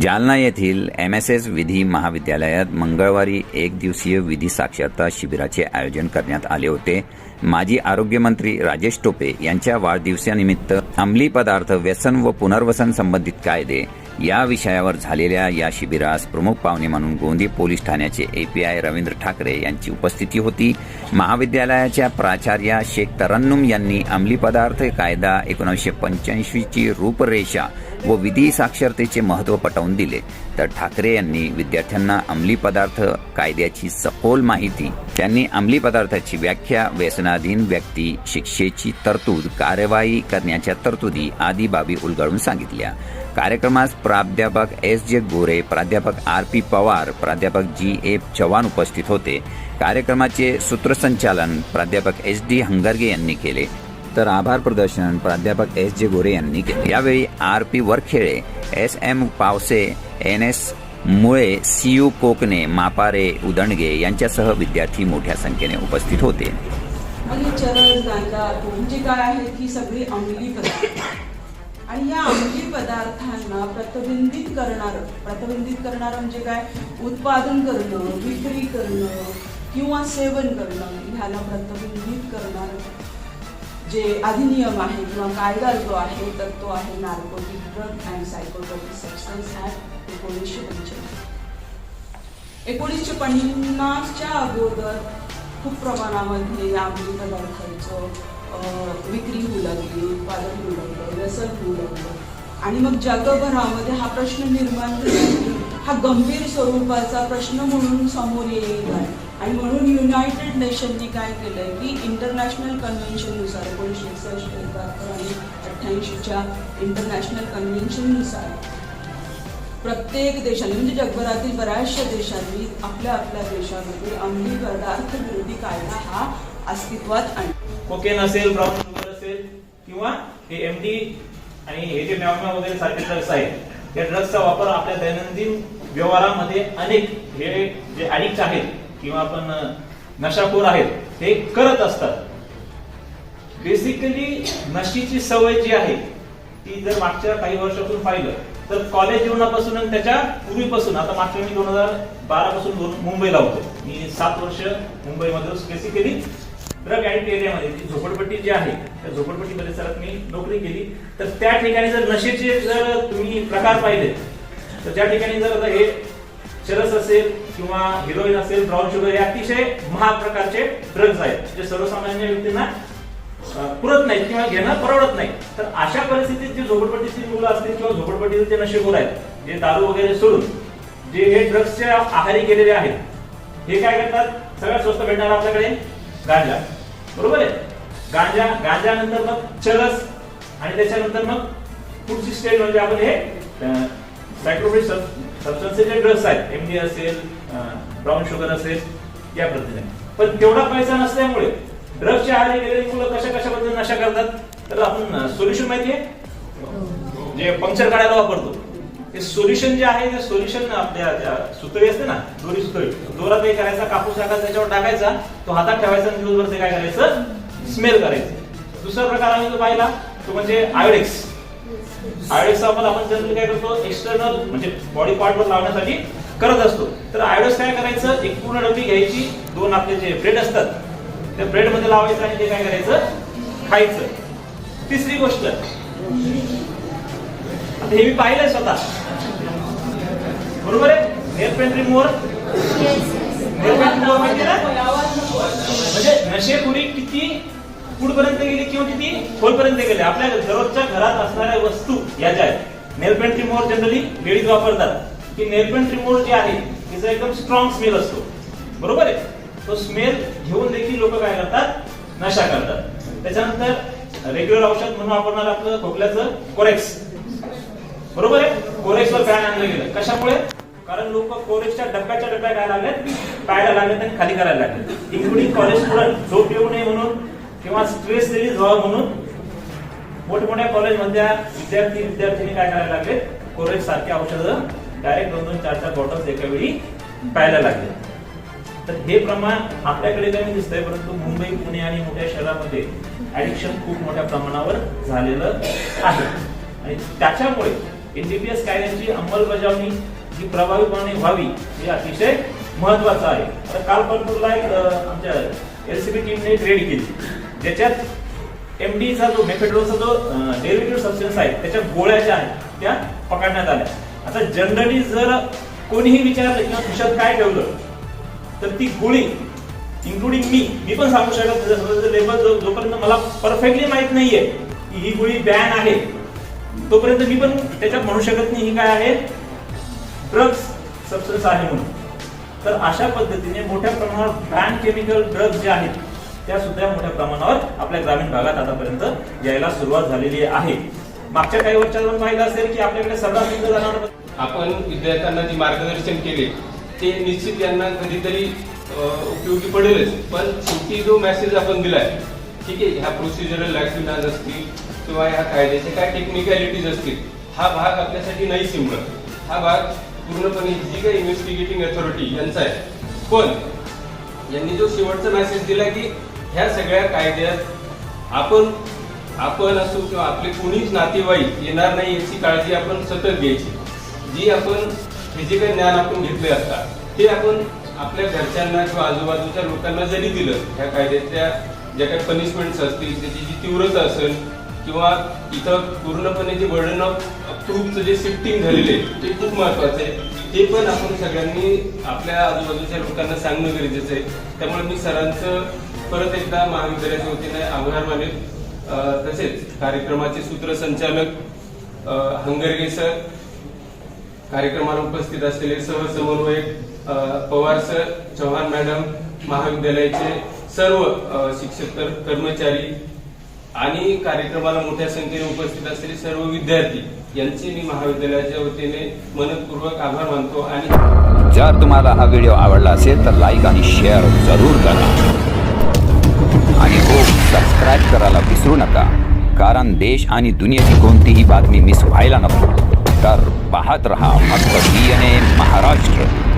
जालना येथील M S S विधी महाविद्यालयात मंगळवारी एक दिवसीय विधी साक्षरता शिबिराचे आयोजन करण्यात आले होते. माजी आरोग्यमंत्री राजेश टोपे यांच्या वाढदिवसानिमित्त अंमली पदार्थ व्यसन व पुनर्वसन संबंधित कायदे या विषयावर झालेल्या या शिबिरास प्रमुख पाहुणे म्हणून गोंदी पोलीस ठाण्याचे एपीआय रवींद्र ठाकरे यांची उपस्थिती होती. महाविद्यालयाच्या प्राचार्या शेख तरन्नुम यांनी अंमली पदार्थ कायदा एकोणीसशे पंच्याऐंशीची रूपरेषा व विधी साक्षरतेचे महत्त्व पटवून दिले. तर ठाकरे यांनी विद्यार्थ्यांना अंमली पदार्थ कायद्याची सखोल माहिती त्यांनी अंमली पदार्थाची व्याख्या व्यसनाधीन व्यक्ती शिक्षेची तरतूद कार्यवाही करण्याच्या तरतुदी आदी बाबी उलगडून सांगितल्या. कार्यक्रमास प्राध्यापक एस जे गोरे प्राध्यापक आर पी पवार प्राध्यापक जी ए चव्हाण उपस्थित होते. कार्यक्रमाचे सूत्रसंचालन प्राध्यापक एस डी हंगरगे यांनी केले. तर आभार प्रदर्शन प्राध्यापक एस जे गोरे यांनी केले. यावेळी R P Varkhele S M Pawase N S Mule C U Kokane Mapare Udandage यांच्यासह विद्यार्थी मोठ्या संख्येने उपस्थित होते. आणि म्हणजे काय आहे की सगळी अंमली पदार्थ. आणि या अंमली पदार्थांना प्रतिबिंबित करणारं प्रतिबिंबित करणारं म्हणजे काय? उत्पादन करणं विक्री करणं किंवा सेवन करणं ह्याला प्रतिबिंबित करणारं. जे अधिनियम आहे किंवा कायदा जो आहे तर तो आहे narcotic drug and psychotropic substance act एकोणीसशे पंच्याण्णव. एकोणीसशे पन्नासच्या अगोदर खूप प्रमाणामध्ये या अंमली पदार्थांचं विक्री होऊ लागली उत्पादन होऊ लागलं व्यसन होऊ लागलं. आणि मग जगभरामध्ये हा प्रश्न निर्माण हा गंभीर स्वरूपाचा प्रश्न म्हणून समोर येईल. आणि म्हणून युनायटेड नेशननी काय केलंय की इंटरनॅशनल कन्व्हेन्शननुसार एकोणीसशे एकसष्ट एकाहत्तर आणि अठ्ठ्याऐंशीच्या इंटरनॅशनल कन्व्हेन्शननुसार प्रत्येक देशाने म्हणजे जगभरातील बऱ्याचशा देशांनी आपल्या आपल्या देशामध्ये अंमली पदार्थ विरोधी कायदा हा अस्तित्वात आणला. कोकेन असेल ब्राऊन शुगर असेल किंवा हे एम डी आणि हे जे मॅग्मा वगैरे सारखे ड्रग्स आहेत या ड्रग्सचा वापर आपल्या दैनंदिन व्यवहारामध्ये अनेक हे जे ऍडिक्ट आहेत किंवा आपण नशाखोर आहेत ते करत असतात. बेसिकली नशीची सवय जी आहे ती जर मागच्या काही वर्षापासून पाहिलं तर कॉलेज जीवनापासून आणि त्याच्या पूर्वीपासून आता मागच्या मी दोन हजार बारा पासून दोन- मुंबईला होतो. मी सात वर्ष मुंबईमध्ये बेसिकली ड्रग ऍडिक्ट एरियामध्ये जी झोपडपट्टी जी आहे त्या झोपडपट्टी परिसरात मी नोकरी केली. तर त्या ठिकाणी जर नशेचे जर तुम्ही प्रकार पाहिले तर त्या ठिकाणी जर आता हे चरस असेल किंवा हिरोईन असेल ब्राऊन शुगर हे अतिशय महाग प्रकारचे ड्रग्ज आहेत. जे सर्वसामान्य व्यक्तींना पुरत नाहीत किंवा घेणं परवडत नाही. तर अशा परिस्थितीत जी झोपडपट्टीची मुलं असतील किंवा झोपडपट्टीतील ते नशेखोर आहेत जे दारू वगैरे सोडून जे हे ड्रग्सच्या आहारी गेलेले आहेत हे काय करतात? सगळ्यात स्वस्त भेटणार आपल्याकडे गांजा. बरोबर आहे? गांजा गांजानंतर मग चरस आणि त्याच्यानंतर मग पुढची स्टेज म्हणजे आपण हे सायक्लोपिक सबस्टन्सचे ड्रग्स आहेत एमडी असेल ब्राऊन शुगर असेल या पद्धतीने पण तेवढा पैसा नसल्यामुळे ड्रग्सच्या आहारी गेलेली मुलं कशा कशा पद्धतीने नशा करतात? तर आपण सोल्युशन माहितीये? जे पंक्चर काढायला वापरतो. ते सोल्युशन जे आहे ते सोल्युशन आपल्या त्या सुतळी असते ना दोरी सुतळी दोरा ते करायचा कापूस टाकायचा त्याच्यावर टाकायचा तो हातात ठेवायचा आणि दिवसभर ते काय करायचं? स्मेल करायचं. दुसरा प्रकार आम्ही जो पाहिला तो म्हणजे आयोडेक्स. आयोडेक्सचा वापर आपण जनरली काय करतो एक्सटर्नल म्हणजे बॉडी पार्ट वर लावण्यासाठी करत असतो. तर आयोडेक्स काय करायचं? एक पूर्ण डबी घ्यायची. दोन आपले जे ब्रेड असतात त्या ब्रेडमध्ये लावायचं आणि ते काय करायचं? खायचं. तिसरी गोष्ट. आता हे मी पाहिलंय स्वतः. बरोबर आहे? Nail paint remover nail paint remover म्हणजे नशेखोरी किती कुठपर्यंत गेली किंवा किती खोलपर्यंत गेले. आपल्या दररोजच्या घरात असणाऱ्या वस्तू या ज्या आहेत नेलपेंट पेंट जनरली लेडीज वापरतात. की नेलपेंट रिमोर जे आहे तिचा एकदम स्ट्रॉंग स्मेल असतो. बरोबर आहे? तो स्मेल घेऊन देखील लोक काय करतात? नशा करतात. त्याच्यानंतर रेग्युलर औषध म्हणून वापरणार आपलं खोकल्याचं कोरेक्स बरोबर आहे? कोरेक्स वर बॅन आणलं गेलं. कशामुळे? कारण लोक कोरेक्सच्या डब्याच्या डब्या काय लागल्यात पाहायला लागलेत आणि खाली करायला लागले इन्क्लुडिंग कॉलेज स्टुडंट झोप येऊ नये म्हणून किंवा स्ट्रेस रिलीज व्हावं म्हणून मोठमोठ्या कॉलेजमधल्या विद्यार्थी विद्यार्थ्यांनी काय करायला लागले? कोरेज सारखी औषधं डायरेक्ट दोन दोन चार चार बॉटल्स एका वेळी प्यायला लागले. तर हे प्रमाण आपल्याकडे कमी दिसतंय परंतु मुंबई पुणे आणि मोठ्या शहरामध्ये ऍडिक्शन खूप मोठ्या प्रमाणावर झालेलं आहे. आणि त्याच्यामुळे एनडीपीएस कायद्याची अंमलबजावणी जी प्रभावीपणे व्हावी हे अतिशय महत्वाचं आहे. आता काल परतूरला एक आमच्या एलसीबी टीमने एक रेड केली. ज्याच्यात एमडीचा जो मेफेड्रोलचा जो डेरिव्हेटिव्ह सबस्टन्स आहे त्याच्या गोळ्या ज्या आहेत त्या पकडण्यात आल्या. आता जनरली जर कोणीही विचारलं किंवा खिशात काय ठेवलं तर ती गोळी इन्क्लुडिंग मी मी पण सांगू शकत लेबल जो जोपर्यंत मला परफेक्टली माहीत नाहीये की ही गोळी बॅन आहे तोपर्यंत मी पण त्याच्यात म्हणू शकत नाही ही काय आहे? ड्रग्स सबस्टन्स आहे म्हणून. तर अशा पद्धतीने मोठ्या प्रमाणावर बॅन केमिकल ड्रग्ज जे आहेत त्या सुद्धा मोठ्या प्रमाणावर आपल्या ग्रामीण भागात आतापर्यंत यायला सुरुवात झालेली आहे. मागच्या काही वर्षात पाहिलं असेल की आपल्याकडे सर्रास विकलं जाणार आपण विद्यार्थ्यांना जे मार्गदर्शन केले ते निश्चित यांना कधीतरी उपयोगी पडेलच. पण शेवटी जो मेसेज आपण दिलाय ठीक आहे ह्या प्रोसिजरल लॅक्सिनाज असतील किंवा ह्या कायद्याच्या काय टेक्निकॅलिटीज असतील हा भाग आपल्यासाठी नाही सिमरत. हा भाग पूर्णपणे जी काही इन्व्हेस्टिगेटिंग अथॉरिटी यांचा आहे. पण यांनी जो शेवटचा मेसेज दिला की ह्या सगळ्या कायद्यात आपण आपण असो किंवा आपले कोणीच नातेवाईक येणार नाही याची काळजी आपण सतत घ्यायची. जी आपण हे जे काही ज्ञान आपण घेतले असतात ते आपण आपल्या घरच्यांना किंवा आजूबाजूच्या लोकांना जरी दिलं ह्या कायद्यातल्या ज्या काही पनिशमेंट्स असतील त्याची जी तीव्रता असेल किंवा इथं पूर्णपणे जे वर्णन ऑफ प्रूफचं जे शिफ्टिंग झालेले आहे ते खूप महत्वाचं आहे. ते पण आपण सगळ्यांनी आपल्या आजूबाजूच्या लोकांना सांगणं गरजेचं आहे. त्यामुळे मी सरांचं परत एकदा महाविद्यालयाच्या वतीने आभार मानेल तसेच कार्यक्रमाचे सूत्रसंचालक हंगरगे सर कार्यक्रमाला उपस्थित असलेले सहसमन्वयक पवार सर चव्हाण मॅडम महाविद्यालयाचे सर्व शिक्षक कर्मचारी आणि कार्यक्रमाला मोठ्या संख्येने उपस्थित असलेले सर्व विद्यार्थी यांचे मी महाविद्यालयाच्या वतीने मनपूर्वक आभार मानतो आणि जर तुम्हाला हा व्हिडिओ आवडला असेल तर लाईक आणि शेअर जरूर करा. विसरू नका कारण देश आणि दुनियेची कोणतीही बातमी मिस व्हायला नको. तर पाहत रहा फक्त डी एन ए महाराष्ट्र.